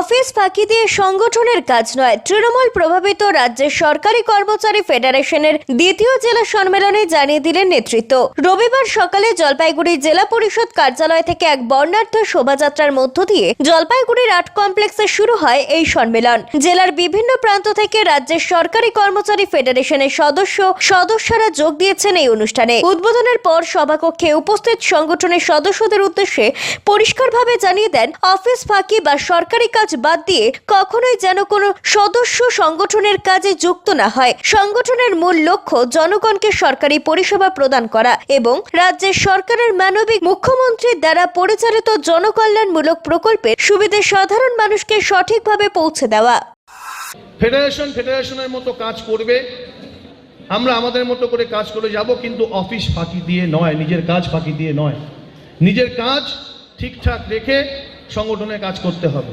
Office ফাঁকি দিয়ে সংগঠনের কাজ নয়, তৃণমূল প্রভাবিত রাজ্যের সরকারি কর্মচারী ফেডারেশনের দ্বিতীয় জেলা সম্মেলনে জানিয়ে দিলেন নেতৃত্ব। রবিবার সকালে জলপাইগুড়ি জেলা পরিষদ কার্যালয় থেকে এক বর্ণাঢ্য শোভাযাত্রার মধ্য দিয়ে জলপাইগুড়ির আর্ট কমপ্লেক্সে শুরু হয় এই সম্মেলন। জেলার বিভিন্ন প্রান্ত থেকে রাজ্যের সরকারি কর্মচারী ফেডারেশনের সদস্য, সদস্যরা যোগ দিয়েছেন এই অনুষ্ঠানে। উদ্বোধনের পর সভাকক্ষে উপস্থিত সংগঠনের সদস্যদের উদ্দেশ্যে পরিষ্কারভাবে জানিয়ে দেন, অফিস ফাঁকি বা সরকারি কাজ বাদ দিয়ে কখনোই যেন কোনো সদস্য সংগঠনের কাজে যুক্ত না হয়। সংগঠনের মূল লক্ষ্য জনগণকে সরকারি পরিষেবা প্রদান করা এবং রাজ্যের সরকারের মানবিক মুখ্যমন্ত্রীর দ্বারা পরিচালিত জনকল্যাণমূলক প্রকল্পের সুবিধে সাধারণ মানুষকে সঠিকভাবে পৌঁছে দেওয়া। ফেডারেশন ফেডারেশনের মতো কাজ করবে। আমরা আমাদের মতো করে কাজ করে যাব, কিন্তু অফিস ফাঁকি দিয়ে নয়, নিজের কাজ ফাঁকি দিয়ে নয়। নিজের কাজ ঠিকঠাক রেখে সংগঠনের কাজ করতে হবে।